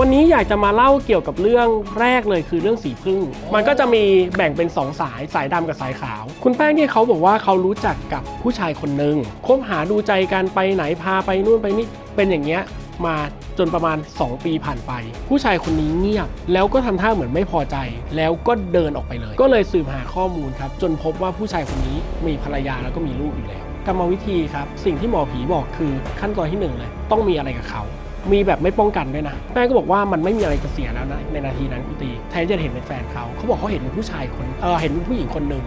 วันนี้อยากจะมาเล่าเกี่ยวกับเรื่องแรกเลยคือเรื่องสีพึ่ง มันก็จะมีแบ่งเป็น 2 สายสายดำกับสายขาว คุณแป้งเนี่ยเขาบอกว่าเขารู้จักกับผู้ชายคนหนึ่งคบหาดูใจกันไปไหนพาไปนู่นไปนี่เป็นอย่างเงี้ยมาจนประมาณ 2 ปีผ่านไป ผู้ชายคนนี้เงียบ แล้วก็ทำท่าเหมือนไม่พอใจ แล้วก็เดินออกไปเลย ก็เลยสืบหาข้อมูลครับ จนพบว่าผู้ชายคนนี้มีภรรยาแล้วก็มีลูกอยู่แล้วกรรมวิธีครับ สิ่งที่หมอผีบอกคือขั้นตอนที่หนึ่งเลยต้องมีอะไรกับเขา มีแบบไม่ป้องกันด้วยนะแป้งก็บอกว่ามันไม่มีอะไรจะเสียแล้วนะ ในนาทีนั้นคุณตีแทนที่จะเห็นเป็นแฟนเขา เขาบอกเขาเห็นเป็นผู้ชายคน เออเห็นเป็นผู้หญิงคนหนึ่ง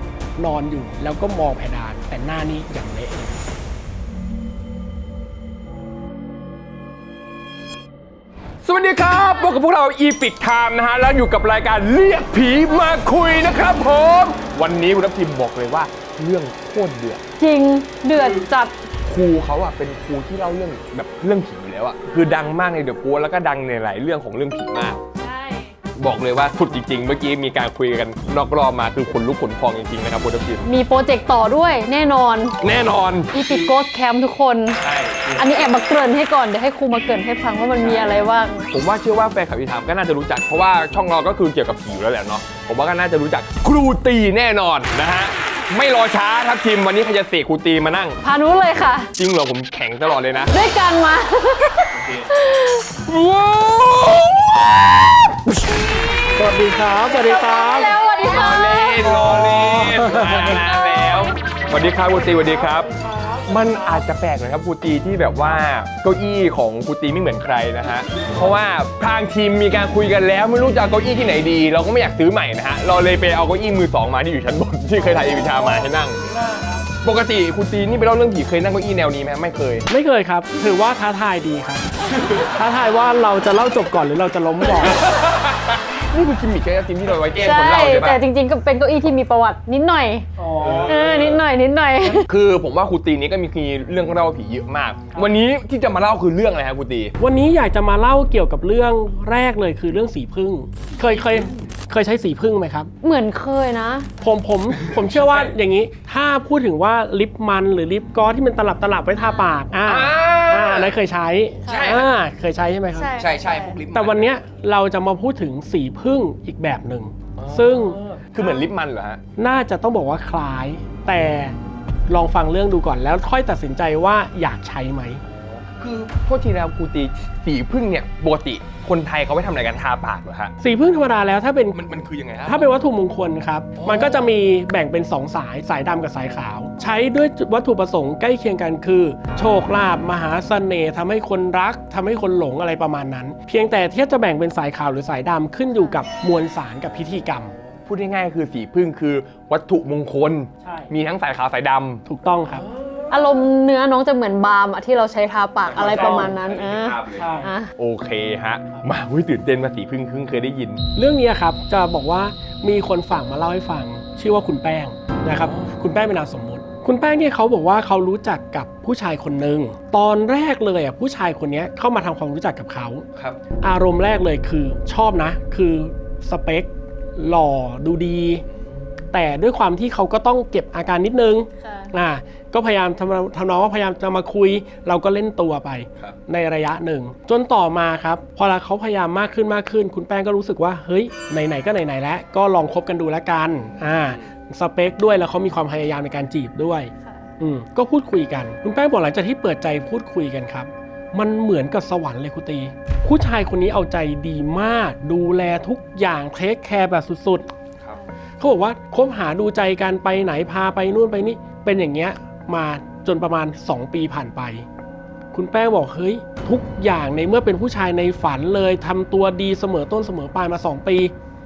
นอนอยู่ แล้วก็มองเพดาน แต่หน้านี้อย่างเละเลยสวัสดีครับพบกับพวกเราอีพิกไทม์นะฮะ แล้วอยู่กับรายการเรียกผีมาคุยนะครับผม วันนี้คุณทัพทิมบอกเลยว่าเรื่องโคตรเดือด จริง เดือดจัด ครูเขาอะเป็นครูที่เล่าเรื่องแบบเรื่องผีอยู่ แล้วอะคือดังมากในเดอะปัวแล้วก็ดังในหลายเรื่องของเรื่องผีมาก ใช่บอกเลยว่าสุดจริง ๆ เมื่อกี้มีการคุยกันนอกรอบมาคือขนลุกขนพองจริงๆนะครับคุณทัพทิมมีโปรเจกต์ต่อด้วยแน่นอนแน่นอนอีพิกโกสแคมทุกคน ใช่อันนี้แอบมาเกริ่นให้ก่อน เดี๋ยวให้ครูมาเกริ่นให้ฟังว่ามันมีอะไรบ้าง ผมว่าเชื่อว่าแฟนคลับอีทามก็น่าจะรู้จักเพราะว่าช่องเราก็คือเกี่ยวกับผีอยู่แล้วแหละเนาะผมว่าก็น่าจะรู้จักครูตีแน่นอนนะฮะ ไม่รอช้าครับทีมวันนี้ใครจะเสกครูตีมานั่ง พานุเลยค่ะ จริงเหรอผมแข็งตลอดเลยนะด้วยกันมา ว้าวสวัสดีครับ สวัสดีครับ แล้วสวัสดีค่ะ เล่นรอเล่นมาแล้วสวัสดีครับครูตีสวัสดีครับ มันอาจจะแปลกหน่อยครับครูตีที่แบบว่าเก้าอี้ของครูตีไม่เหมือนใครนะฮะ เพราะว่าทางทีมมีการคุยกันแล้วไม่รู้จะเอาเก้าอี้ที่ไหนดี เราก็ไม่อยากซื้อใหม่นะฮะเราเลยไปเอาเก้าอี้มือสองมาที่อยู่ชั้นบนที่เคยถ่ายเอวิชามาให้นั่ง ปกติครูตีนี่ไปเล่าเรื่องผีเคยนั่งเก้าอี้แนวนี้ไหมไม่เคย ไม่เคยครับ ถือว่าท้าทายดีครับ ท้าทายว่าเราจะเล่าจบก่อนหรือเราจะล้มก่อน นี่คือกิมมิคใช่ไหมทีมที่เราไว้แกล้งใช่คนเล่าใช่ปะแต่จริง ๆ ก็เป็นเก้าอี้ที่มีประวัตินิดหน่อยเออ นิดหน่อย นิดหน่อย คือผมว่าครูตีนี้ก็มีเรื่องเล่าผีเยอะมาก วันนี้ที่จะมาเล่าคือเรื่องอะไรครับครูตี วันนี้อยากจะมาเล่าเกี่ยวกับเรื่องแรกเลยคือเรื่องสีพึ่ง เคยเคยเคยใช้สีพึ่งไหมครับ เหมือนเคยนะ ผมผมผมเชื่อว่าอย่างนี้ ถ้าพูดถึงว่าลิปมันหรือลิปกลอสที่มันตลับตลับไว้ทาปากอ่า อ่า อ่าอันนั้นเคยใช้ใช่อ่าเคยใช้ใช่ไหมครับ ใช่ ใช่ใช่พวกลิปมันแต่วันเนี้ยเราจะมาพูดถึงสีพึ่งอีกแบบหนึ่งซึ่งคือเหมือนลิปมันเหรอฮะ น่าจะต้องบอกว่าคล้าย แต่ลองฟังเรื่องดูก่อนแล้วค่อยตัดสินใจว่าอยากใช้ไหม คือโทษทีแล้วครูตีสีพึ่งเนี่ยปกติคนไทยเขาไปทำอะไรกันทาปากเหรอฮะสีพึ่งธรรมดาแล้วถ้าเป็นมันมันคือยังไงฮะ ถ้าเป็นวัตถุมงคลครับ มันก็จะมีแบ่งเป็น 2 สายสายดำกับสายขาว ใช้ด้วยวัตถุประสงค์ใกล้เคียงกันคือ โชคลาภมหาเสน่ห์ทำให้คนรักทำให้คนหลงอะไรประมาณนั้น เพียงแต่ที่จะแบ่งเป็นสายขาวหรือสายดำขึ้นอยู่กับมวลสารกับพิธีกรรม พูดง่ายๆคือสีพึ่งคือวัตถุมงคล ใช่ มีทั้งสายขาวสายดำถูกต้องครับ อารมณ์เนื้อน้องจะเหมือนบาล์มอะที่เราใช้ทาปากอะไรประมาณนั้นอะอะ โอเคฮะ มาอุ้ยตื่นเต้นมาสีพึ่งเพิ่งเคยได้ยิน เรื่องนี้ครับจะบอกว่ามีคนฝากมาเล่าให้ฟัง ชื่อว่าคุณแป้งนะครับคุณแป้งเป็นนามสมมุติ คุณแป้งเนี่ยเขาบอกว่าเขารู้จักกับผู้ชายคนหนึ่งตอนแรกเลยอะผู้ชายคนเนี้ยเข้ามาทำความรู้จักกับเขา ครับ อารมณ์แรกเลยคือชอบนะ คือสเปคหล่อดูดี แต่ด้วยความที่เขาก็ต้องเก็บอาการนิดนึงค่ะ อ่าก็พยายามทำทำน้องว่าพยายามจะมาคุย เราก็เล่นตัวไปครับในระยะหนึ่ง จนต่อมาครับ พอเขาพยายามมากขึ้นมากขึ้น คุณแป้งก็รู้สึกว่าเฮ้ยไหนๆก็ไหนๆแล้วก็ลองคบกันดูแล้วกันอ่าสเปคด้วยแล้วเขามีความพยายามในการจีบด้วยอืมก็พูดคุยกัน คุณแป้งบอกหลังจากที่เปิดใจพูดคุยกันครับ มันเหมือนกับสวรรค์เลยคุณตี ผู้ชายคนนี้เอาใจดีมาก ดูแลทุกอย่างเทคแคร์แบบสุดๆ ครับ เขาบอกว่าคบหาดูใจกันไปไหนพาไปนู่นไปนี่ เป็นอย่างเงี้ยมาจนประมาณ 2 ปีผ่านไป คุณแป้งบอกเฮ้ย ทุกอย่างในเมื่อเป็นผู้ชายในฝันเลยทำตัวดีเสมอต้นเสมอปลายมา 2 ปี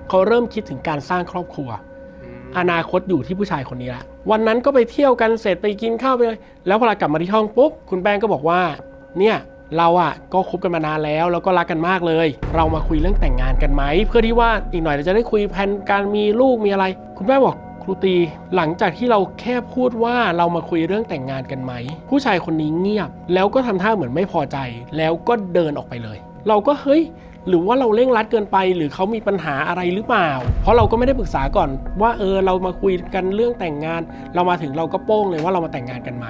เขาเริ่มคิดถึงการสร้างครอบครัว อนาคตอยู่ที่ผู้ชายคนนี้ละวันนั้นก็ไปเที่ยวกันเสร็จไปกินข้าวไปเลยแล้วพอเรากลับมาที่ห้องปุ๊บคุณแป้งก็บอกว่า เนี่ยเราอะก็คบกันมานานแล้วแล้วก็รักกันมากเลย เรามาคุยเรื่องแต่งงานกันไหมเพื่อที่ว่าอีกหน่อยเราจะได้คุยแผนการมีลูกมีอะไร คุณแม่บอก ครูตี หลังจากที่เราแค่พูดว่าเรามาคุยเรื่องแต่งงานกันไหม ผู้ชายคนนี้เงียบ แล้วก็ทำท่าเหมือนไม่พอใจ แล้วก็เดินออกไปเลย เราก็เฮ้ยหรือว่าเราเร่งรัดเกินไปหรือเขามีปัญหาอะไรหรือเปล่า เพราะเราก็ไม่ได้ปรึกษาก่อน ว่าเออเรามาคุยกันเรื่องแต่งงาน เรามาถึงเราก็โป้งเลยว่าเรามาแต่งงานกันไหม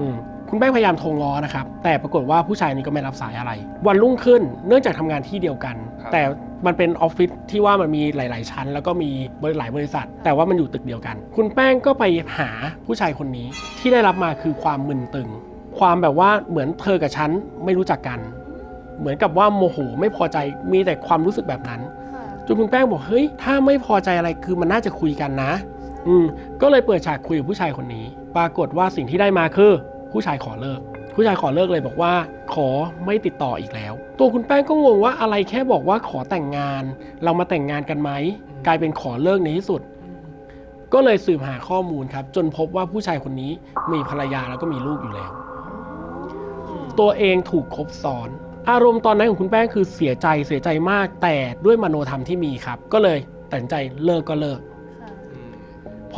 อืม คุณแป้งพยายามโทรง้อนะครับ แต่ปรากฏว่าผู้ชายนี้ก็ไม่รับสายอะไร วันรุ่งขึ้นเนื่องจากทำงานที่เดียวกันครับแต่มันเป็นออฟฟิศที่ว่ามันมีหลาย ๆ ชั้น แล้วก็มีหลายบริษัท แต่ว่ามันอยู่ตึกเดียวกัน คุณแป้งก็ไปหาผู้ชายคนนี้ที่ได้รับมาคือความมึนตึง ความแบบว่าเหมือนเธอกับฉันไม่รู้จักกัน เหมือนกับว่าโมโหไม่พอใจมีแต่ความรู้สึกแบบนั้นจนคุณแป้งบอกเฮ้ยถ้าไม่พอใจอะไรคือมันน่าจะคุยกันนะ อืมก็เลยเปิดฉากคุยกับผู้ชายคนนี้ ปรากฏว่าสิ่งที่ได้มาคือ ผู้ชายขอเลิก ผู้ชายขอเลิกเลยบอกว่า ขอไม่ติดต่ออีกแล้ว ตัวคุณแป้งก็งงว่าอะไรแค่บอกว่าขอแต่งงาน เรามาแต่งงานกันไหมกลายเป็นขอเลิกในที่สุด ก็เลยสืบหาข้อมูลครับ จนพบว่าผู้ชายคนนี้มีภรรยาแล้วก็มีลูกอยู่แล้ว ตัวเองถูกคบซ้อนอารมณ์ตอนนั้นของคุณแป้งคือเสียใจเสียใจมากแต่ด้วยมโนธรรมที่มีครับ ก็เลยตัดสินใจเลิกก็เลิก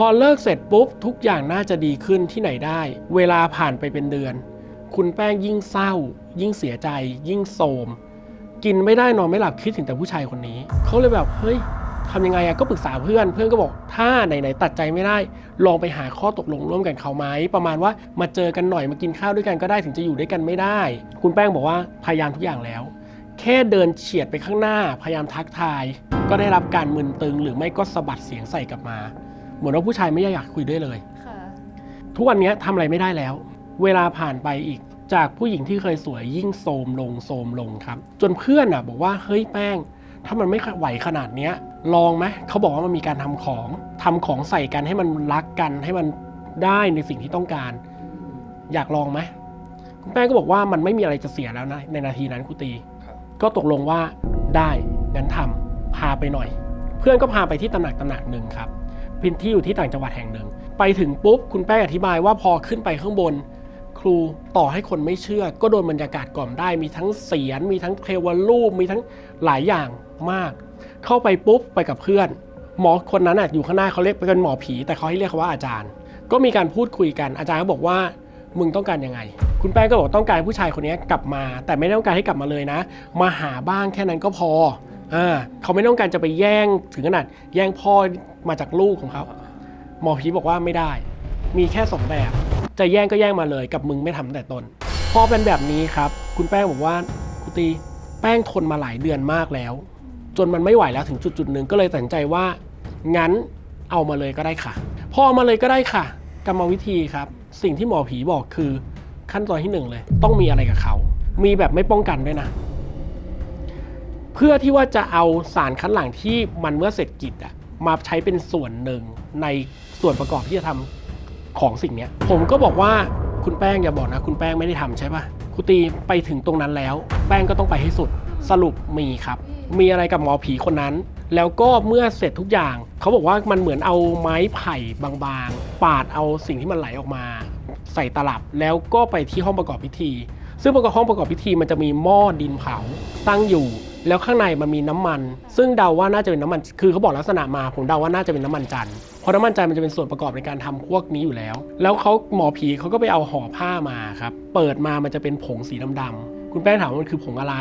พอเลิกเสร็จปุ๊บ ทุกอย่างน่าจะดีขึ้นที่ไหนได้ เวลาผ่านไปเป็นเดือน คุณแป้งยิ่งเศร้า ยิ่งเสียใจ ยิ่งโทมกินไม่ได้นอนไม่หลับคิดถึงแต่ผู้ชายคนนี้ เขาเลยแบบเฮ้ยทำยังไงอะก็ปรึกษาเพื่อน เพื่อนก็บอกถ้าไหนๆตัดใจไม่ได้ ลองไปหาข้อตกลงร่วมกันเขาไหมประมาณว่ามาเจอกันหน่อยมากินข้าวด้วยกันก็ได้ถึงจะอยู่ด้วยกันไม่ได้ คุณแป้งบอกว่าพยายามทุกอย่างแล้ว แค่เดินเฉียดไปข้างหน้า พยายามทักทาย ก็ได้รับการมึนตึงหรือไม่ก็สะบัดเสียงใส่กลับมา เหมือนว่าผู้ชายไม่อยากคุยด้วยเลย ค่ะ ทุกวันนี้ทำอะไรไม่ได้แล้ว เวลาผ่านไปอีก จากผู้หญิงที่เคยสวยยิ่งโทรมลงโทรมลงครับ จนเพื่อนอะ บอกว่าเฮ้ยแป้ง ถ้ามันไม่ไหวขนาดเนี้ย ลองไหมเขาบอกว่ามันมีการทำของทำของใส่กันให้มันรักกันให้มันได้ในสิ่งที่ต้องการ อยากลองไหมคุณแป้งก็บอกว่ามันไม่มีอะไรจะเสียแล้วนะในนาทีนั้นครูตี ครับ ก็ตกลงว่าได้งั้นทำพาไปหน่อย เพื่อนก็พาไปที่ตำหนักตำหนักหนึ่งครับ พื้นที่อยู่ที่ต่างจังหวัดแห่งหนึ่ง ไปถึงปุ๊บคุณแป้งอธิบายว่าพอขึ้นไปข้างบน ครูต่อให้คนไม่เชื่อ ก็โดนบรรยากาศกล่อมได้มีทั้งเสียงมีทั้งเทวรูปมีทั้งหลายอย่างมาก เข้าไปปุ๊บไปกับเพื่อน หมอคนนั้นอะอยู่ข้างหน้าเขาเรียกเป็นหมอผี แต่เขาให้เรียกเขาว่าอาจารย์ ก็มีการพูดคุยกันอาจารย์ก็บอกว่ามึงต้องการยังไง คุณแป้งก็บอกต้องการผู้ชายคนนี้กลับมา แต่ไม่ต้องการให้กลับมาเลยนะ มาหาบ้างแค่นั้นก็พอ อ่าเขาไม่ต้องการจะไปแย่งถึงขนาดแย่งพ่อมาจากลูกของเขาหมอผีบอกว่าไม่ได้ มีแค่สองแบบ จะแย่งก็แย่งมาเลย กับมึงไม่ทำแต่ตนพอเป็นแบบนี้ครับ คุณแป้งบอกว่าคุณตีแป้งทนมาหลายเดือนมากแล้ว จนมันไม่ไหวแล้วถึงจุดจุดหนึ่งก็เลยตัดสินใจว่า งั้นเอามาเลยก็ได้ค่ะ พอเอามาเลยก็ได้ค่ะ กรรมวิธีครับ สิ่งที่หมอผีบอกคือขั้นตอนที่หนึ่งเลย ต้องมีอะไรกับเขา มีแบบไม่ป้องกันด้วยนะ เพื่อที่ว่าจะเอาสารคัดหลั่งที่มันเมื่อเสร็จกิจอะมาใช้เป็นส่วนหนึ่งในส่วนประกอบที่จะทำของสิ่งเนี้ยผมก็บอกว่าคุณแป้งอย่าบอกนะ คุณแป้งไม่ได้ทำใช่ปะครูตีไปถึงตรงนั้นแล้ว แป้งก็ต้องไปให้สุดสรุปมีครับ มีอะไรกับหมอผีคนนั้น แล้วก็เมื่อเสร็จทุกอย่าง เขาบอกว่ามันเหมือนเอาไม้ไผ่บางๆ ปาดเอาสิ่งที่มันไหลออกมา ใส่ตลับแล้วก็ไปที่ห้องประกอบพิธี ซึ่งประกอบห้องประกอบพิธีมันจะมีหม้อดินเผาตั้งอยู่ แล้วข้างในมันมีน้ำมัน ซึ่งเดาว่าน่าจะเป็นน้ำมัน คือเขาบอกลักษณะมาผมเดาว่าน่าจะเป็นน้ำมันจันทร์เพราะน้ำมันจันทร์มันจะเป็นส่วนประกอบในการทำพวกนี้อยู่แล้ว แล้วเขาหมอผีเขาก็ไปเอาห่อผ้ามาครับ เปิดมามันจะเป็นผงสีดำๆคุณแป้งถามว่ามันคือผงอะไร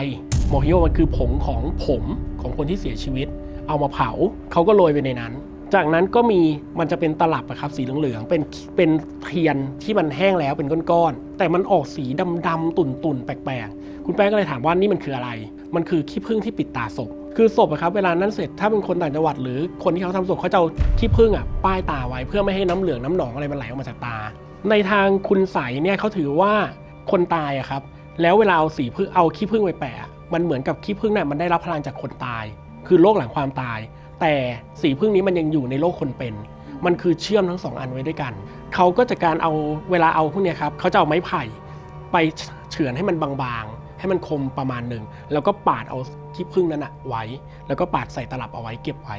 หมอผีบอกมันคือผงของผมของคนที่เสียชีวิต เอามาเผาเขาก็โรยไปในนั้น จากนั้นก็มีมันจะเป็นตลับครับสีเหลืองๆเป็นเป็นเทียนที่มันแห้งแล้วเป็นก้อนๆแต่มันออกสีดำๆตุ่นๆแปลกๆคุณแป้งก็เลยถามว่านี่มันคืออะไร มันคือขี้ผึ้งที่ปิดตาศพ คือศพอะครับเวลานั้นเสร็จถ้าเป็นคนต่างจังหวัด หรือคนที่เขาทำศพเขาจะเอาขี้ผึ้งอะป้ายตาไว้เพื่อไม่ให้น้ำเหลืองน้ำหนองอะไรมันไหลออกมาจากตา ในทางคุณใสเนี่ยเขาถือว่าคนตายอะครับแล้วเวลาเอาสีพึ่งเอาขี้ผึ้งไปแปะ มันเหมือนกับขี้ผึ้งเนี่ยมันได้รับพลังจากคนตาย คือโลกหลังความตาย แต่สีพึ่งนี้มันยังอยู่ในโลกคนเป็น มันคือเชื่อมทั้งสองอันไว้ด้วยกัน เขาก็จะการเอาเวลาเอาพวกเนี้ยครับเขาจะเอาไม้ไผ่ไปเฉือนให้มันบางๆ ให้มันคมประมาณหนึ่งแล้วก็ปาดเอาขี้ผึ้งนั้นอะไว้ แล้วก็ปาดใส่ตลับเอาไว้เก็บไว้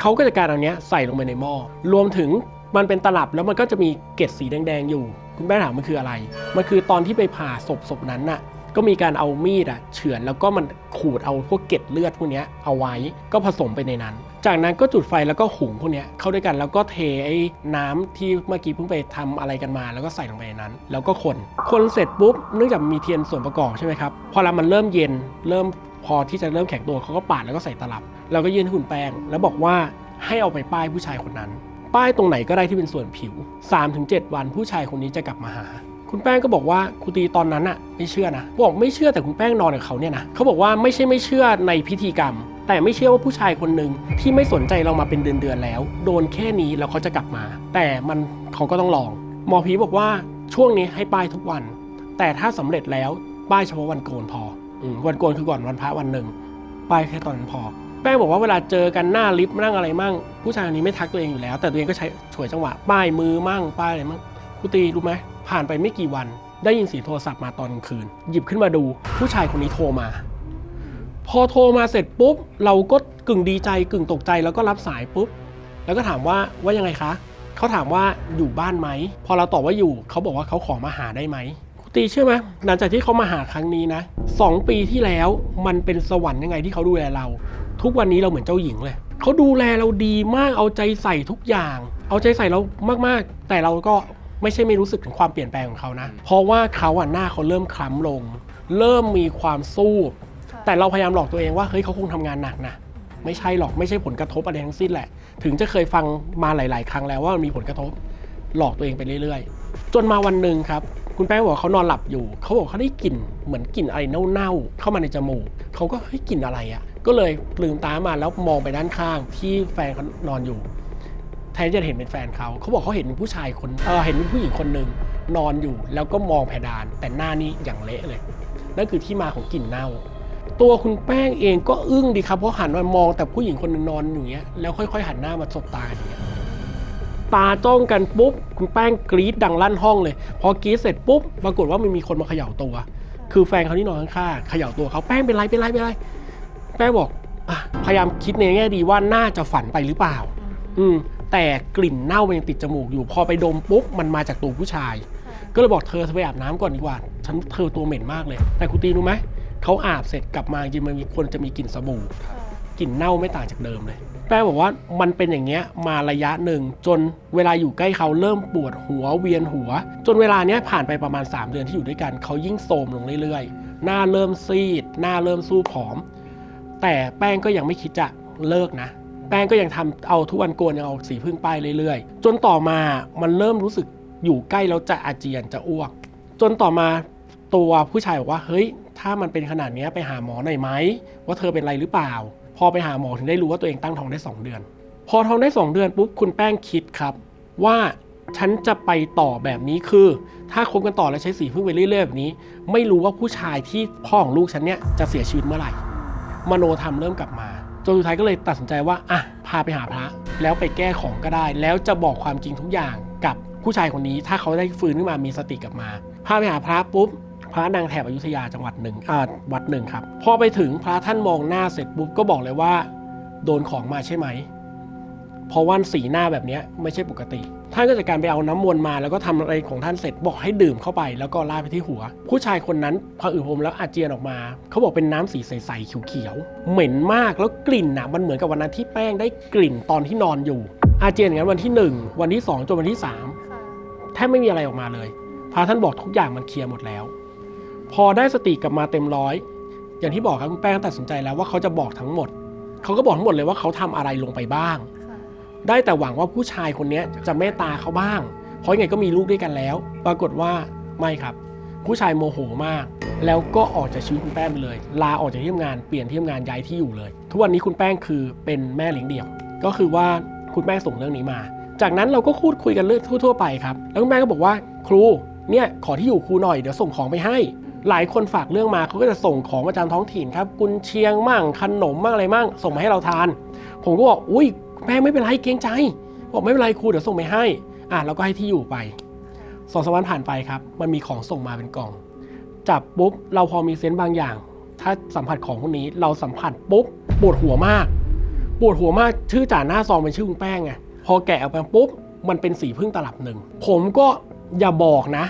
เขาก็จะการเอาเนี้ยใส่ลงไปในหม้อรวมถึงมันเป็นตลับแล้วมันก็จะมีเกล็ดสีแดงๆอยู่ คุณแม่ถามมันคืออะไร มันคือตอนที่ไปผ่าศพศพนั้นน่ะก็มีการเอามีดอะเฉือนแล้วก็มันขูดเอาพวกเกล็ดเลือดพวกนี้เอาไว้ก็ผสมไปในนั้น จากนั้นก็จุดไฟแล้วก็หุงพวกนี้เข้าด้วยกันแล้วก็เทไอ้น้ำที่เมื่อกี้เพิ่งไปทำอะไรกันมา แล้วก็ใส่ลงไปในนั้น แล้วก็คนคนเสร็จปุ๊บเนื่องจากมีเทียนส่วนประกอบใช่ไหมครับพอแล้วมันเริ่มเย็นเริ่มพอที่จะเริ่มแข็งตัวเขาก็ปาดแล้วก็ใส่ตลับ แล้วก็ยื่นให้คุณแป้ง แล้วบอกว่าให้เอาไปป้ายผู้ชายคนนั้น ป้ายตรงไหนก็ได้ที่เป็นส่วนผิว 3-7 วันผู้ชายคนนี้จะกลับมาหา คุณแป้งก็บอกว่าครูตีตอนนั้นอะไม่เชื่อนะบอกไม่เชื่อแต่คุณแป้งนอนกับเขาเนี่ยนะเขาบอกว่าไม่ใช่ไม่เชื่อในพิธีกรรม แต่ไม่เชื่อว่าผู้ชายคนหนึ่งที่ไม่สนใจเรามาเป็นเดือนๆแล้ว โดนแค่นี้แล้วเขาจะกลับมา แต่มันเขาก็ต้องลอง หมอผีบอกว่าช่วงนี้ให้ป้ายทุกวัน แต่ถ้าสำเร็จแล้วป้ายเฉพาะวันโกนพออวันโกนคือก่อนวันพระวันหนึ่งป้ายแค่ตอนนั้นพอ แป้งบอกว่าเวลาเจอกันหน้าลิฟต์นั่งอะไรมั่ง ผู้ชายคนนี้ไม่ทักตัวเองอยู่แล้ว แต่ตัวเองก็ใช้ฉวยจังหวะ ป้ายมือมั่งป้ายอะไรมั่งคุตีรู้ไหมผ่านไปไม่กี่วัน ได้ยินเสียงโทรศัพท์มาตอนกลางคืน หยิบขึ้นมาดูผู้ชายคนนี้โทรมา พอโทรมาเสร็จปุ๊บ เราก็กึ่งดีใจกึ่งตกใจแล้วก็รับสายปุ๊บ แล้วก็ถามว่าว่ายังไงคะเขาถามว่าอยู่บ้านไหม พอเราตอบว่าอยู่เขาบอกว่าเขาขอมาหาได้ไหมครูตีเชื่อไหมหลังจากที่เขามาหาครั้งนี้นะสองปีที่แล้วมันเป็นสวรรค์ยังไงที่เขาดูแลเรา ทุกวันนี้เราเหมือนเจ้าหญิงเลยเขาดูแลเราดีมากเอาใจใส่ทุกอย่าง เอาใจใส่เรามากๆ แต่เราก็ไม่ใช่ไม่รู้สึกถึงความเปลี่ยนแปลงของเขานะ เพราะว่าเขาอะหน้าเขาเริ่มคล้ำลง เริ่มมีความสู้ แต่เราพยายามหลอกตัวเองว่าเฮ้ยเขาคงทำงานหนักนะไม่ใช่หรอกไม่ใช่ผลกระทบอะไรทั้งสิ้นแหละ ถึงจะเคยฟังมาหลาย ๆ ครั้งแล้วว่ามันมีผลกระทบหลอกตัวเองไปเรื่อย ๆ จนมาวันหนึ่งครับคุณแป้งบอกเขานอนหลับอยู่ เขาบอกเขาได้กลิ่นเหมือนกลิ่นอะไรเน่าๆเข้ามาในจมูกเขาก็เฮ้ยกลิ่นอะไรอะ่ะ ก็เลยลืมตามาแล้วมองไปด้านข้างที่แฟนเขานอนอยู่ แทนที่จะเห็นเป็นแฟนเขาเขาบอกเขาเห็นผู้ชายคนเออเห็นผู้หญิงคนหนึ่งนอนอยู่ แล้วก็มองเพดาน แต่หน้านี่อย่างเละเลยนั่นคือที่มาของกลิ่นเน่า ตัวคุณแป้งเองก็อึ้งดีครับเพราะหันมามองแต่ผู้หญิงคนนึงนอนอยู่างเงี้ยแล้วค่อยๆ หันหน้ามาสบตากันอย่างเงี้ยตาจ้องกันปุ๊บคุณแป้งกรี๊ดดังลั่นห้องเลย พอกรี๊ดเสร็จปุ๊บปรากฏว่ามันมีคนมาเขย่าตัว คือแฟนเขาที่นอนข้างๆเขย่าตัวเขาแป้งเป็นไรเป็นไรเป็นไร แป้งบอกอะพยายามคิดในแง่ดีว่าน่าจะฝันไปหรือเปล่า อืมแต่กลิ่นเน่ามันยังติดจมูกอยู่พอไปดมปุ๊บมันมาจากตัวผู้ชาย ก็เลยบอกเธอเธอไปอาบน้ำก่อนดีกว่าฉันเธอตัวเหม็นมากเลย แต่คุณตีรู้ไหม เขาอาบเสร็จกลับมาจริงๆมันมีคนจะมีกลิ่นสบู่กลิ่นเน่าไม่ต่างจากเดิมเลย แป้งบอกว่ามันเป็นอย่างเงี้ยมาระยะหนึ่ง จนเวลาอยู่ใกล้เขาเริ่มปวดหัวเวียนหัว จนเวลาเนี้ยผ่านไปประมาณ 3 เดือนที่อยู่ด้วยกันเขายิ่งโทรมลงเรื่อยๆ หน้าเริ่มซีด หน้าเริ่มสู้ผอม แต่แป้งก็ยังไม่คิดจะเลิกนะ แป้งก็ยังทำเอาทุกวันโกนยังเอาสีพึ่งป้ายเรื่อยๆ จนต่อมามันเริ่มรู้สึกอยู่ใกล้แล้วจะอาเจียนจะอ้วก จนต่อมาตัวผู้ชายบอกว่าเฮ้ย ถ้ามันเป็นขนาดนี้ไปหาหมอหน่อยไหมว่าเธอเป็นอะไรหรือเปล่า พอไปหาหมอถึงได้รู้ว่าตัวเองตั้งท้องได้ 2 เดือน พอท้องได้ 2 เดือนปุ๊บคุณแป้งคิดครับ ว่าฉันจะไปต่อแบบนี้คือ ถ้าคบกันต่อแล้วใช้สีพึ่งไปเรื่อยๆแบบนี้ ไม่รู้ว่าผู้ชายที่พ่อของลูกฉันเนี่ยจะเสียชีวิตเมื่อไหร่มโนธรรมเริ่มกลับมาจนสุดท้ายก็เลยตัดสินใจว่าอะพาไปหาพระ แล้วไปแก้ของก็ได้ แล้วจะบอกความจริงทุกอย่างกับผู้ชายคนนี้ ถ้าเขาได้ฟื้นขึ้นมามีสติกลับมา พาไปหาพระปุ๊บ พระนางแถบอยุธยาจังหวัดหนึ่งอ่าวัดหนึ่งครับพอไปถึงพระท่านมองหน้าเสร็จปุ๊บก็บอกเลยว่า โดนของมาใช่ไหมเพราะว่าสีหน้าแบบเนี้ยไม่ใช่ปกติท่านก็จัดการไปเอาน้ำมนต์มา แล้วก็ทำอะไรของท่านเสร็จบอกให้ดื่มเข้าไปแล้วก็ลาดไปที่หัว ผู้ชายคนนั้นพออืดผมแล้วอาเจียนออกมา เขาบอกเป็นน้ำสีใสๆเขียวๆเหม็นมากแล้วกลิ่นน่ะมันเหมือนกับวันนั้นที่แป้งได้กลิ่นตอนที่นอนอยู่ อาเจียนอย่างนั้นวันที่หนึ่งวันที่สองจนวันที่สามแทบไม่มีอะไรออกมาเลยพระท่านบอกทุกอย่างมันเคลียร์หมดแล้ว พอได้สติกลับมาเต็มร้อย อย่างที่บอกครับคุณแป้งตัดสินใจแล้วว่าเขาจะบอกทั้งหมด เขาก็บอกทั้งหมดเลยว่าเขาทำอะไรลงไปบ้าง ได้แต่หวังว่าผู้ชายคนนี้จะเมตตาเขาบ้าง เพราะยังไงก็มีลูกด้วยกันแล้ว ปรากฏว่าไม่ครับ ผู้ชายโมโหมาก แล้วก็ออกจากชีวิตคุณแป้งไปเลย ลาออกจากที่ทำงานเปลี่ยนที่ทำงานย้ายที่อยู่เลย ทุกวันนี้คุณแป้งคือเป็นแม่เลี้ยงเดี่ยว ก็คือว่าคุณแป้งส่งเรื่องนี้มา จากนั้นเราก็พูดคุยกันเรื่องทั่วๆไปครับ แล้วคุณแม่ก็บอกว่าครูเนี่ยขอที่อยู่ครูหน่อยเดี๋ยวส่งของไปให้ หลายคนฝากเรื่องมาเขาก็จะส่งของประจำท้องถิ่นครับกุนเชียงมั่งขนมมั่งอะไรมั่งส่งมาให้เราทาน ผมก็บอกอุ้ยแม่ไม่เป็นไรเกรงใจบอกไม่เป็นไรครูเดี๋ยวส่งไปให้อะเราก็ให้ที่อยู่ไปสองสามวันผ่านไปครับ มันมีของส่งมาเป็นกล่อง จับปุ๊บเราพอมีเซนต์บางอย่าง ถ้าสัมผัสของพวกนี้เราสัมผัสปุ๊บปวดหัวมากปวดหัวมากชื่อจ่าหน้าซองเป็นชื่อคุณแป้งไงพอแกะออกมาปุ๊บมันเป็นสีพึ่งตลับหนึ่ง ผมก็อย่าบอกนะ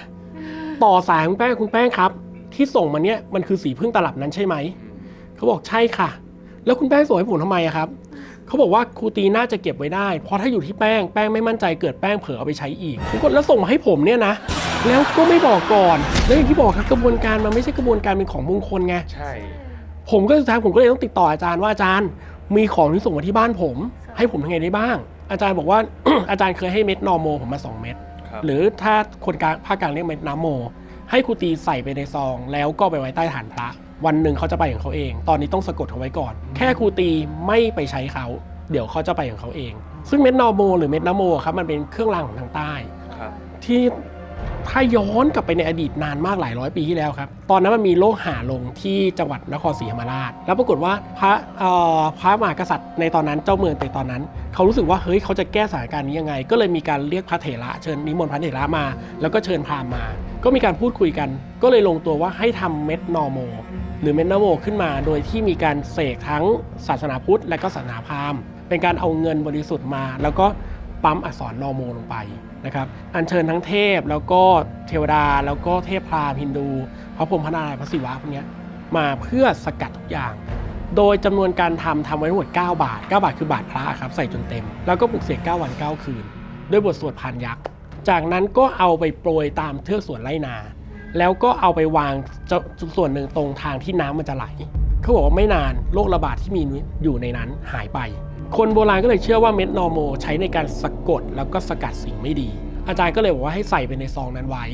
ต่อสายคุณแป้งคุณแป้งครับ ที่ส่งมาเนี้ยมันคือสีพึ่งตลับนั้นใช่ไหมเขาบอกใช่ค่ะ แล้วคุณแป้งส่งให้ผมทำไมอะครับเขาบอกว่าครูตีน่าจะเก็บไว้ได้ เพราะถ้าอยู่ที่แป้งแป้งไม่มั่นใจเกิดแป้งเผลอเอาไปใช้อีกผมก็แล้วส่งมาให้ผมเนี่ยนะแล้วก็ไม่บอกก่อนแล้วอย่างที่บอกครับกระบวนการมันไม่ใช่กระบวนการเป็นของมงคลไงใช่ผมก็สุดท้ายผมก็เลยต้องติดต่ออาจารย์ว่าอาจารย์มีของที่ส่งมาที่บ้านผม ให้ผมทำไงได้บ้าง อาจารย์บอกว่าอาจารย์เคยให้เม็ดนอร์โมผมมา 2 เม็ดครับหรือถ้าคนกลางภาคกลางเรียกเม็ดน้ำโม ให้ครูตีใส่ไปในซอง แล้วก็ไปไว้ใต้ฐานพระ วันหนึ่งเขาจะไปของเขาเอง ตอนนี้ต้องสะกดเขาไว้ก่อน แค่ครูตีไม่ไปใช้เขาเดี๋ยวเขาจะไปของเขาเอง ซึ่งเม็ดนอร์โม หรือเม็ดน้ำโมครับมันเป็นเครื่องรางของทางใต้ครับที่ ถ้าย้อนกลับไปในอดีตนานมากหลายร้อยปีที่แล้วครับ ตอนนั้นมันมีโรคหาลงที่จังหวัดนครศรีธรรมราช แล้วปรากฏว่าพระพระมหากษัตริย์ในตอนนั้นเจ้าเมืองในตอนนั้น เขารู้สึกว่าเฮ้ยเขาจะแก้สถานการณ์นี้ยังไง ก็เลยมีการเรียกพระเถระเชิญนิมนต์พระเถระมา แล้วก็เชิญพราหมณ์มา ก็มีการพูดคุยกัน ก็เลยลงตัวว่าให้ทำเม็ดนอร์โมหรือเม็ดนโมขึ้นมา โดยที่มีการเสกทั้งศาสนาพุทธ และก็ศาสนาพราหมณ์เป็นการเอาเงินบริสุทธิ์มา แล้วก็ ปั๊มอักษรนอโมลงไปนะครับอัญเชิญทั้งเทพแล้วก็เทวดาแล้วก็เทพพราหมณ์ฮินดูพระพรหมพระนารายณ์พระศิวะพวกนี้มาเพื่อสกัดทุกอย่าง โดยจำนวนการทำทำไว้ทั้งหมด 9 บาท 9 บาทคือบาทพระครับใส่จนเต็ม แล้วก็ปลุกเสก9วัน 9 คืน ด้วยบทสวดพานยักษ์จากนั้นก็เอาไปโปรยตามเทือกสวนไรนา แล้วก็เอาไปวางส่วนหนึ่งตรงทางที่น้ำมันจะไหลเขาบอกว่าไม่นานโรคระบาดที่มีอยู่ในนั้นหายไป คนโบราณก็เลยเชื่อว่าเม็ดนอร์โมใช้ในการสะกดแล้วก็สกัดสิ่งไม่ดี อาจารย์ก็เลยบอกว่าให้ใส่ไปในซองนั้นไว้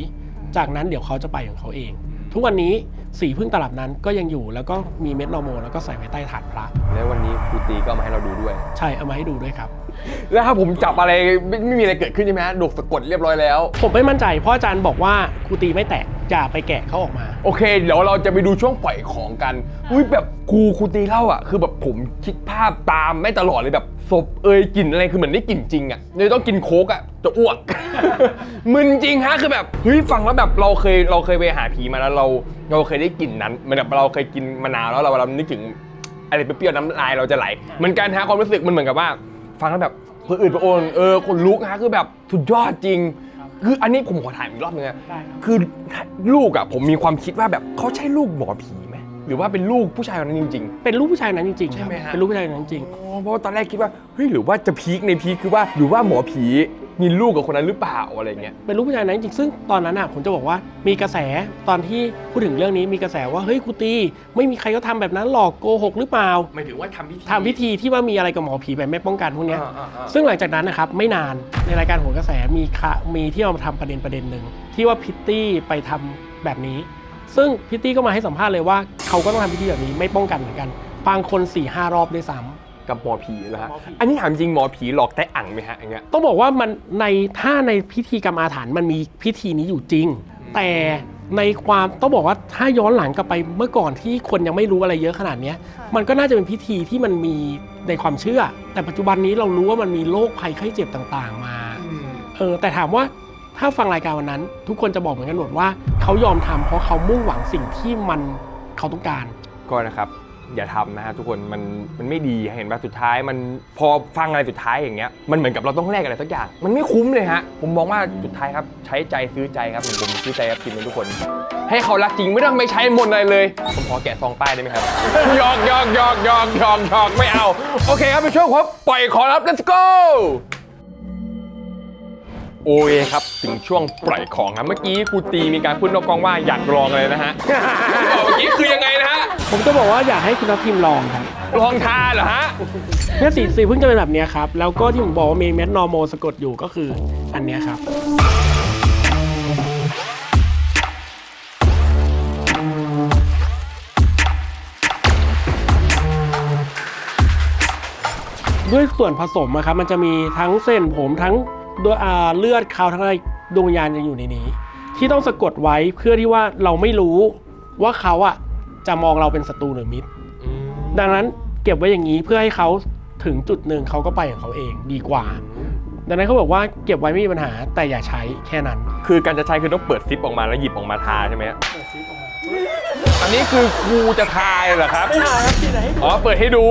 จากนั้นเดี๋ยวเขาจะไปของเขาเอง ทุกวันนี้สีพึ่งตลับนั้นก็ยังอยู่แล้วก็มีเม็ดนอร์โมแล้วก็ใส่ไว้ใต้ฐานพระ แล้ววันนี้ครูตีก็เอามาให้เราดูด้วย ใช่เอามาให้ดูด้วยครับ แล้วถ้าผมจับอะไรไม่ไม่มีอะไรเกิดขึ้นใช่ไหมฮะดกสะกดเรียบร้อยแล้ว ผมไม่มั่นใจเพราะอาจารย์บอกว่าครูตีไม่แตะ อย่าไปแกะเขาออกมา โอเค เดี๋ยวเราจะไปดูช่วงปล่อยของกัน อุ้ยแบบครูครูตีเล่าอะ คือแบบผมคิดภาพตามไม่ตลอดเลยแบบศพเอยกลิ่นอะไรคือเหมือนได้กลิ่นจริงอะเลยต้องกินโค้กอะจะอ้วก มึนจริงฮะคือแบบเฮ้ยฟังแล้วแบบเราเคยเราเคยไปหาผีมาแล้วเรา เราเคยได้กลิ่นนั้นเหมือนแบบเราเคยกินมะนาวแล้วเราเรานึกถึงอะไรเปรี้ยวๆน้ำลายเราจะไหลเหมือนกันฮะความรู้สึกมันเหมือนกับว่า ฟังแล้วแบบเพื่ออื่นประโอนเออคนลุกฮะคือแบบสุดยอดจริง คืออันนี้ผมขอถามอีกรอบนึงอะได้ครับ คือลูกอะผมมีความคิดว่าแบบเขาใช่ลูกหมอผีไหมหรือว่าเป็นลูกผู้ชายคนนั้นจริง เป็นลูกผู้ชายนั้นจริงๆใช่ไหมครับฮะ เป็นลูกผู้ชายนั้นจริงๆอ๋อเพราะว่าตอนแรกคิดว่าเฮ้ยหรือว่าจะพีคในพีคคือว่าหรือว่าหมอผีมีลูกกับคนนั้นหรือเปล่าอะไรเงี้ย เป็นลูกผู้ชายนั้นจริงๆซึ่งตอนนั้นอะผมจะบอกว่ามีกระแสตอนที่พูดถึงเรื่องนี้มีกระแสว่าเฮ้ยครูตี ไม่มีใครก็ทำแบบนั้นหรอกโกหกหรือเปล่าหมายถึงว่าทำพิธีทำพิธีที่ว่ามีอะไรกับหมอผีแบบไม่ป้องกันพวกเนี้ย อ่าๆๆซึ่งหลังจากนั้นนะครับไม่นานในรายการโหนกระแสมีค่ะมีที่เอามาทำประเด็นประเด็นหนึ่งที่ว่าพิตตี้ไปทำแบบนี้ ซึ่งพิตตี้ก็มาให้สัมภาษณ์เลยว่า เขาก็ต้องทำพิธีแบบนี้ไม่ป้องกันเหมือนกันบางคน4ี่ห้ารอบด้วยซ้ำ กับหมอผีแล้วฮะ หมอผี อันนี้ถามจริงหมอผีหลอกแต่อ่างไหมฮะอย่างเงี้ย ต้องบอกว่ามันในถ้าในพิธีกรรมอาถรรพ์มันมีพิธีนี้อยู่จริง แต่ในความต้องบอกว่าถ้าย้อนหลังกลับไปเมื่อก่อนที่คนยังไม่รู้อะไรเยอะขนาดเนี้ย มันก็น่าจะเป็นพิธีที่มันมีในความเชื่อ แต่ปัจจุบันนี้เรารู้ว่ามันมีโรคภัยไข้เจ็บต่างๆ มาเออแต่ถามว่าถ้าฟังรายการวันนั้น ทุกคนจะบอกเหมือนกันหมดว่าเขายอมทำเพราะเขามุ่งหวังสิ่งที่มัน เขาต้องการ ก็นะครับอย่าทำนะฮะทุกคนมันมันไม่ดีเห็นป่ะสุดท้าย มันพอฟังอะไรสุดท้ายอย่างเงี้ยมันเหมือนกับเราต้องแลกอะไรสักอย่าง มันไม่คุ้มเลยฮะผมมองว่าสุดท้ายครับใช้ใจซื้อใจครับเหมือนผมซื้อใจครับทีมทุกคน ให้เขารักจริงไม่ต้องไปใช้มนต์อะไรเลยผมขอแกะซองป้ายได้ไหมครับหยอกหยอกหยอกหยอกหยอกหยอกไม่เอา โอเคครับเป็นช่วงของปล่อยขอรับ let's go โอเคครับ ถึงช่วงปล่อยของครับ เมื่อกี้ครูตีมีการพูดนอกกล้องว่าอยากลองอะไรนะฮะ เมื่อกี้คือยังไงนะฮะ ผมจะบอกว่าอยากให้คุณนัททีมลองครับลองทาเหรอฮะ เนี่ยสีสีเพิ่งจะเป็นแบบเนี้ยครับ แล้วก็ที่ผมบอกว่ามีเม็ดนอร์โมสะกดอยู่ก็คืออันเนี้ยครับ ด้วยส่วนผสมอะครับมันจะมีทั้งเส้นผมทั้งด้วยอ่า เลือดเขาทั้งอะไรดวงวิญญาณจะอยู่ในนี้ ที่ต้องสะกดไว้เพื่อที่ว่าเราไม่รู้ว่าเขาอะจะมองเราเป็นศัตรูหรือมิตร ดังนั้นเก็บไว้อย่างนี้เพื่อให้เขาถึงจุดหนึ่งเขาก็ไปของเขาเองดีกว่า ดังนั้นเขาบอกว่าเก็บไว้ไม่มีปัญหาแต่อย่าใช้แค่นั้น คือการจะใช้คือต้องเปิดซิปออกมาแล้วหยิบออกมาทาใช่ไหมฮะ อันนี้คือครูจะทายเหรอครับอ๋อ เปิดให้ดู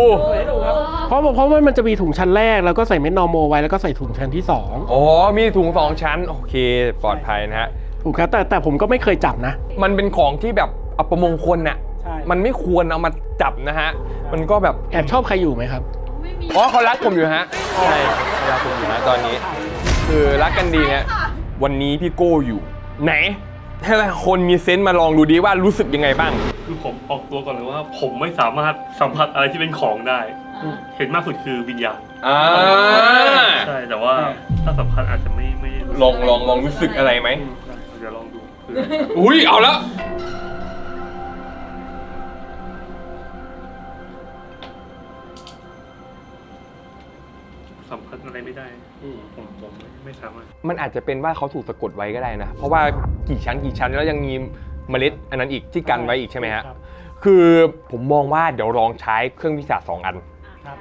เพราะเพราะว่ามันจะมีถุงชั้นแรกแล้วก็ใส่เม็ดนอร์โมไว้แล้วก็ใส่ถุงชั้นที่สองอ๋อ มีถุงสองชั้น โอเค ปลอดภัยนะฮะ ถูกครับ แต่แต่ผมก็ไม่เคยจับนะ มันเป็นของที่แบบอัปมงคลน่ะใช่มันไม่ควรเอามาจับนะฮะ มันก็แบบ แอบชอบใครอยู่ไหมครับ อ๋อเขารักผมอยู่ฮะ ใช่เขารักผมอยู่ฮะตอนนี้ คือรักกันดีฮะวันนี้พี่โก้อยู่ ไหน ให้คนมีเซนต์มาลองดูดีว่ารู้สึกยังไงบ้าง คือผมออกตัวก่อนเลยว่า ผมไม่สามารถสัมผัสอะไรที่เป็นของได้ เห็นมากสุดคือวิญญาณอ่าใช่แต่ว่าถ้าสำคัญอาจจะไม่ไม่ลองลองลองรู้สึกอะไรไหมเดี๋ยวลองดูคืออุ้ยเอาแล้วสัมผัสอะไรไม่ได้ผมผม ไม่ไม่สามารถมันอาจจะเป็นว่าเขาถูกสะกดไว้ก็ได้นะ เพราะว่ากี่ชั้นกี่ชั้นแล้วยังมีเมล็ดอันนั้นอีกที่กันไว้อีกใช่ไหมฮะ ครับ คือผมมองว่าเดี๋ยวลองใช้เครื่องวิทยาศาสตร์สองอัน ครับ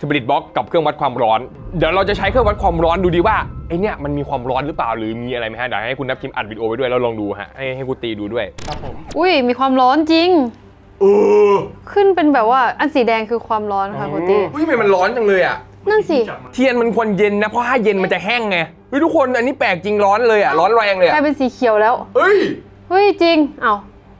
สปิริตบ็อกกับเครื่องวัดความร้อน เดี๋ยวเราจะใช้เครื่องวัดความร้อนดูดีว่าไอเนี่ยมันมีความร้อนหรือเปล่าหรือมีอะไรไหมฮะเดี๋ยวให้คุณนับทิมอัดวิดีโอไว้ด้วยแล้วลองดูฮะให้ให้กูตีดูด้วย ครับผมอุ้ยมีความร้อนจริง เออขึ้นเป็นแบบว่าอันสีแดงคือความร้อนค่ะคุณตีเฮ้ยทำไมมันร้อนจังเลยอะ นั่นสิจับมาเทียนมันควรเย็นนะ เพราะถ้าเย็นมันจะแห้งไงเฮ้ยทุกคนอันนี้แปลกจริงร้อนเลยอะร้อนแรงเลยกอะลายเป็นสีเขียวแล้ว เฮ้ยเฮ้ยจริง เอ้า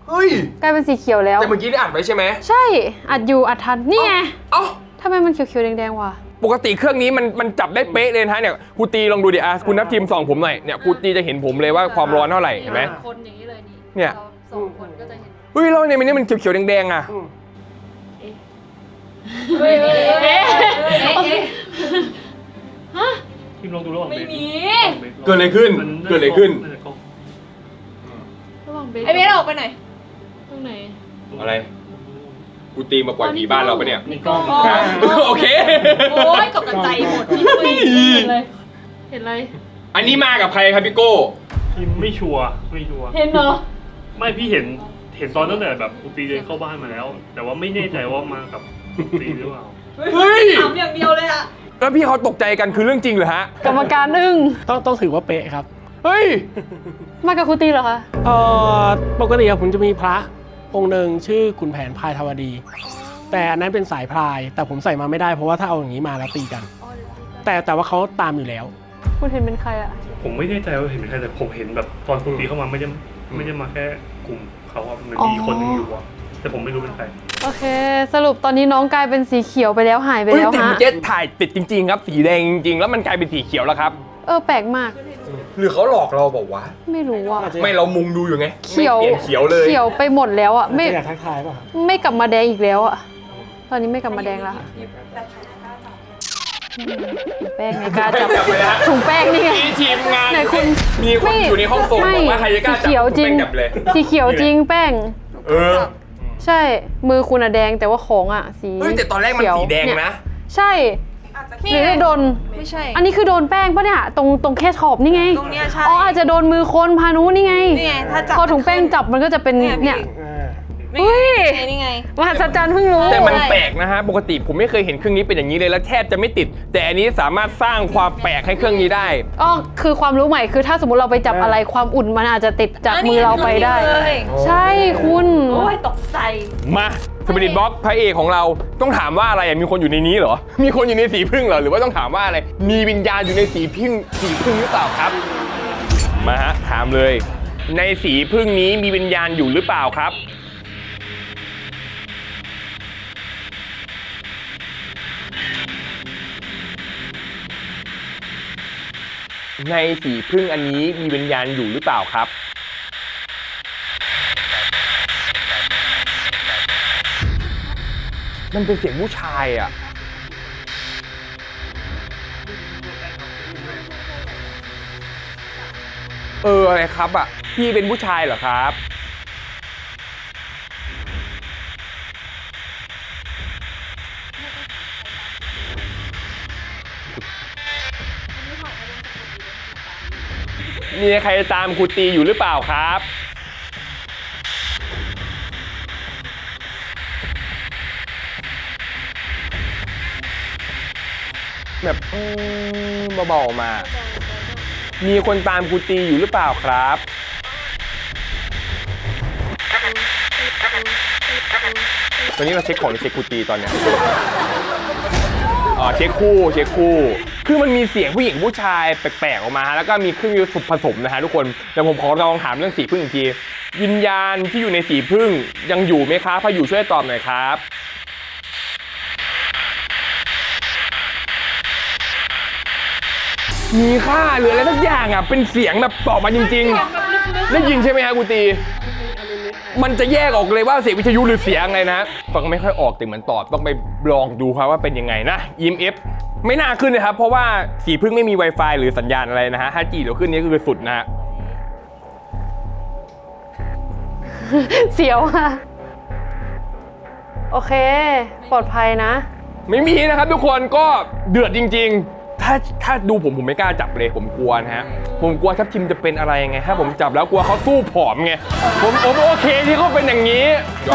เฮ้ยกลายเป็นสีเขียวแล้ว แต่เมื่อกี้ได้อ่านไว้ใช่ไหมใช่ อัดอยู่อัดทัน นี่ไงเอ้าทำไมมันเขียวๆแดงๆวะ ปกติเครื่องนี้มันมันจับได้เป๊ะเลยนะฮะเนี่ยครูตีลองดูดิอะคุณนับทีมส่องผมหน่อยเนี่ยครูตีจะเห็นผมเลยว่าความร้อนเท่าไหร่เห็นไหม คนอย่างนี้เลยนี่เนี่ยสองคนก็จะเห็น เฮ้ยแล้วในมันนี่มันเขียวๆแดงๆอะ เฮ้ยเอ๊ะทีมลองดูระหว่างเบสไม่มี เกิดอะไรขึ้นเกิดอะไรขึ้นาจะกล้องระหว่างเบสไอเบสออกไปหน่อยตรงไหน อะไรครูตีมาปล่อยผีบ้านเราปะเนี่ย มีกล้องโอเค โอ้ยตกใจหมดที่ไม่เห็นอะไรเห็นอะไร อันนี้มากับใครครับพี่โก้ทีมไม่ชัวร์ไม่ชัวร์เห็นเหรอ ไม่พี่เห็นเห็นตอนตั้งแต่แบบอุตีเดินเข้าบ้านมาแล้ว แต่ว่าไม่แน่ใจว่ามากับ ตีหรือเปล่าเฮ้ย ถามอย่างเดียวเลยอะแล้วพี่เขาตกใจกันคือเรื่องจริงเหรอฮะ กรรมการอึ้งต้องต้องถือว่าเป๊ะครับ เฮ้ย มากับครูตีเหรอคะ เอ่อปกติอะผมจะมีพระองค์หนึ่งชื่อขุนแผนพายทวดี แต่อันนั้นเป็นสายพราย แต่ผมใส่มาไม่ได้เพราะว่าถ้าเอาอย่างนี้มาแล้วตีกัน แต่แต่ว่าเขาตามอยู่แล้ว คุณเห็นเป็นใครอะผมไม่แน่ใจว่าเห็นเป็นใครแต่ผมเห็นแบบตอนอุตีเข้ามาไม่ได้ไม่ได้มาแค่กลุ่มเขาอะมันมีคนหนึงอยู่อะแต่ผมไม่รู้เป็นใคร โอเค สรุปตอนนี้น้องกลายเป็นสีเขียวไปแล้วหายไปเฮ้ยแล้วแต่ฮะเมื่อกี้ถ่ายติดจริง ๆ ครับสีแดงจริงๆแล้วมันกลายเป็นสีเขียวแล้วครับ เออแปลกมาก หรือเขาหลอกเราบอกว่าไม่รู้อะอาจจะไม่เรามุงดูอยู่ไงเขียวไม่เปลี่ยนเขียวเลยเขียวไปหมดแล้วอะไม่จะอยากทักทายป่ะครับไม่กลับมาแดงอีกแล้วอะ ตอนนี้ไม่กลับมาแดงแล้วค่ะอืมแป้งไงกล้าจับจับไปแล้วถุงแป้งนี่ไง มีทีมงานไหนคุณมีคนอยู่ในห้องส่งบอกว่าใครจะกล้าสีจับเขียวจริงแป้จับเลยสีเขียวจริงแป้ง เออ ใช่มือคุณอะแดงแต่ว่าของอะสีเฮ้ยแต่ตอนแรกมันเขียวสีแดงเยนะ ใช่อาจจะหรือโดน ไม่ใช่ อันนี้คือโดนแป้งปะเนี่ยตรงตรงแค่ขอบนี่ไงตรงเนี้ยใช่ อ๋ออาจจะโดนมือคนพานุนี่ไง นี่ไงถ้าจับพอถุงแป้งจับมันก็จะเป็นเนี่ย เนี่ยอ่านี่อุ้ยไงนี่ไง มหัศจรรย์เพิ่งรู้ แต่มันใช่แปลกนะฮะ ปกติผมไม่เคยเห็นเครื่องนี้เป็นอย่างนี้เลยแล้วแทบจะไม่ติด แต่อันนี้สามารถสร้างความแปลกให้เครื่องนี้ได้ อ๋อคือความรู้ใหม่คือถ้าสมมติเราไปจับอะไรความอุ่นมันอาจจะติดจากมือเราไปได้เลยใช่คุณ โอ้ยตกใจ มาสปิริตบ็อกพระเอกของเราต้องถามว่าอะไรอะมีคนอยู่ในนี้เหรอ มีคนอยู่ในสีพึ่งเหรอหรือว่าต้องถามว่าอะไรมีวิญญาณอยู่ในสีพึ่งสีพึ่งหรือเปล่าครับ มาฮะถามเลย ในสีพึ่งนี้มีวิญญาณอยู่หรือเปล่าครับ ในสีพึ่งอันนี้มีวิญญาณอยู่หรือเปล่าครับ มันเป็นเสียงผู้ชายอะ เอออะไรครับอะ พี่เป็นผู้ชายเหรอครับ มีใครตามครูตีอยู่หรือเปล่าครับ แบบเบาๆมา มีคนตามครูตีอยู่หรือเปล่าครับ ตอนนี้เราเช็คของหรือเช็คครูตีตอนเนี้ยอ๋อเช็คคู่เช็คคู่ คือมันมีเสียงผู้หญิงผู้ชายแปลกๆออกมาฮะแล้วก็มีเครื่องยนต์ผสมนะฮะทุกคนแต่ผมขอลองถามเรื่องสีพึ่งอีกที วิญญาณที่อยู่ในสีพึ่งยังอยู่ไหมครับถ้าอยู่ช่วยตอบหน่อยครับมีค่าหรืออะไรสักอย่างอะเป็นเสียงแบบตอบมาจริง ๆ ได้ยินใช่ไหมฮะกูตี มันจะแยกออกเลยว่าเสียงวิทยุหรือเสียงอะไรนะ ฟังไม่ค่อยออกแต่เหมือนตอบต้องไปลองดูครับว่าเป็นยังไงนะ EMF ไม่น่าขึ้นเลยครับ เพราะว่าสีพึ่งไม่มี Wi-Fi หรือสัญญาณอะไรนะฮะ 5G เดี๋ยวขึ้นนี้คือสุดนะฮะเสียวค่ะ โอเค ปลอดภัยนะ ไม่มีนะครับทุกคนก็เดือดจริง ๆ ถ้าถ้าดูผมผมไม่กล้าจับเลย ผมกลัวนะฮะ ผมกลัวทัพทิมจะเป็นอะไรไงถ้าผมจับแล้วกลัวเขาสู้ผอมไง ผมผมโอเคที่เขาเป็นอย่างนี้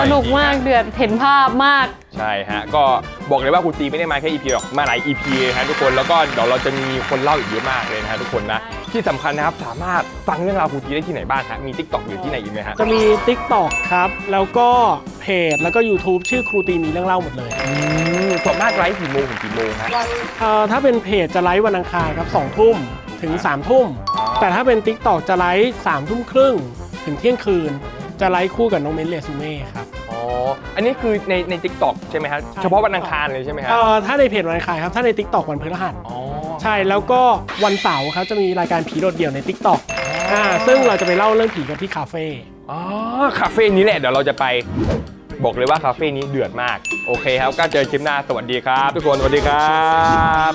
สนุกมากเดือดเห็นภาพมาก ใช่ฮะ ก็บอกเลยว่าคุณตีไม่ได้มาแค่ EP หรอก มาหลาย EP เลยฮะทุกคน แล้วก็เดี๋ยวเราจะมีคนเล่าอีกเยอะมากเลยนะฮะทุกคนนะ ที่สำคัญนะครับสามารถฟังเรื่องราวคุณตีได้ที่ไหนบ้างฮะ มี TikTok อยู่ที่ไหนอีกไหมฮะ จะมี TikTok ครับ แล้วก็เพจแล้วก็ YouTube ชื่อครูตีมีเรื่องเล่าหมดเลย อืม ส่วนมากไลฟ์กี่โมงถึงกี่โมงฮะ เอ่อถ้าเป็นเพจจะไลฟ์วันอังคารครับ2ทุ่มถึง3ทุ่ม แต่ถ้าเป็น TikTok จะไลฟ์3ทุ่มครึ่งถึงเที่ยงคืน จะไลฟ์คู่กับน้องเมนเลซูเม่ครับ อ๋อ อันนี้คือในใน TikTok ใช่ไหมฮะใช่เฉพาะวันอังคารเลยใช่ไหมฮะ เอ่อถ้าในเพจวันอังคารครับ ถ้าใน TikTok วันพฤหัส อ๋อ ใช่แล้วก็วันเสาร์ครับจะมีรายการผีโดดเดี่ยวใน TikTok อ่าซึ่งเราจะไปเล่าเรื่องผีกันที่คาเฟ่ อ๋อ คาเฟ่นี้แหละเดี๋ยวเราจะไป บอกเลยว่าคาเฟ่นี้เดือดมาก โอเคครับก็เจอคลิปหน้าสวัสดีครับ ทุกคนสวัสดีครับ